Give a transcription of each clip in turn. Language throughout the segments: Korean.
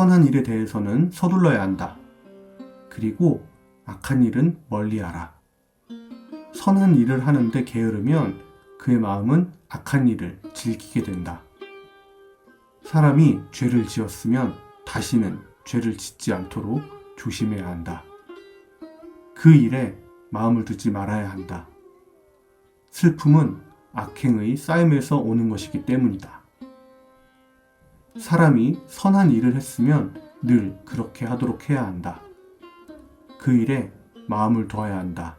선한 일에 대해서는 서둘러야 한다. 그리고 악한 일은 멀리하라. 선한 일을 하는데 게으르면 그의 마음은 악한 일을 즐기게 된다. 사람이 죄를 지었으면 다시는 죄를 짓지 않도록 조심해야 한다. 그 일에 마음을 두지 말아야 한다. 슬픔은 악행의 쌓임에서 오는 것이기 때문이다. 사람이 선한 일을 했으면 늘 그렇게 하도록 해야 한다. 그 일에 마음을 두어야 한다.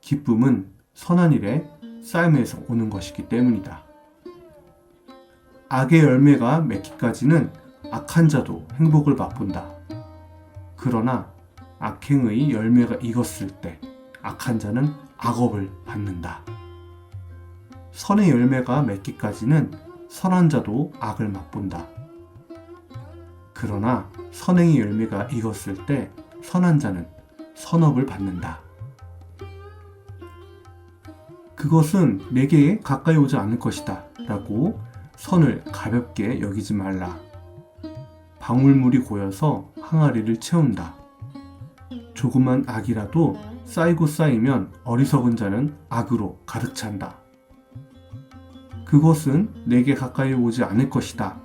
기쁨은 선한 일에 쌓임에서 오는 것이기 때문이다. 악의 열매가 맺기까지는 악한 자도 행복을 맛본다. 그러나 악행의 열매가 익었을 때 악한 자는 악업을 받는다. 선의 열매가 맺기까지는 선한 자도 악을 맛본다. 그러나 선행의 열매가 익었을 때 선한 자는 선업을 받는다. 그것은 내게 가까이 오지 않을 것이다. 라고 선을 가볍게 여기지 말라. 방울물이 고여서 항아리를 채운다. 조그만 악이라도 쌓이고 쌓이면 어리석은 자는 악으로 가득 찬다. 그것은 내게 가까이 오지 않을 것이다.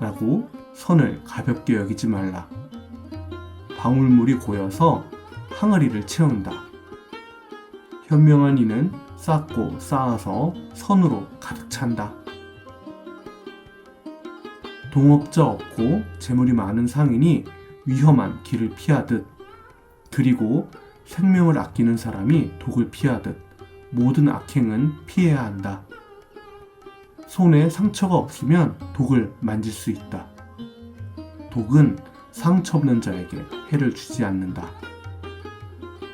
라고 선을 가볍게 여기지 말라. 방울물이 고여서 항아리를 채운다. 현명한 이는 쌓고 쌓아서 선으로 가득 찬다. 동업자 없고 재물이 많은 상인이 위험한 길을 피하듯 그리고 생명을 아끼는 사람이 독을 피하듯 모든 악행은 피해야 한다. 손에 상처가 없으면 독을 만질 수 있다. 독은 상처 없는 자에게 해를 주지 않는다.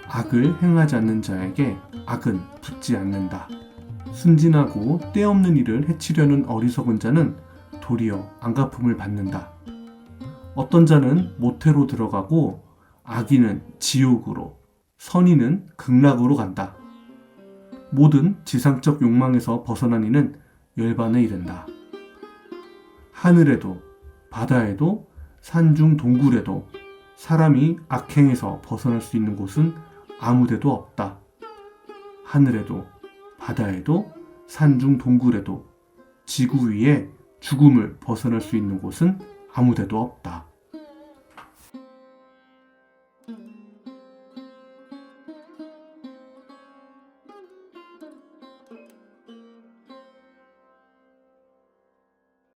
악을 행하지 않는 자에게 악은 붙지 않는다. 순진하고 때없는 일을 해치려는 어리석은 자는 도리어 안갚음을 받는다. 어떤 자는 모태로 들어가고 악인은 지옥으로, 선인은 극락으로 간다. 모든 지상적 욕망에서 벗어난 이는 열반에 이른다. 하늘에도, 바다에도, 산중 동굴에도 사람이 악행에서 벗어날 수 있는 곳은 아무데도 없다. 하늘에도, 바다에도, 산중 동굴에도, 지구 위에 죽음을 벗어날 수 있는 곳은 아무데도 없다.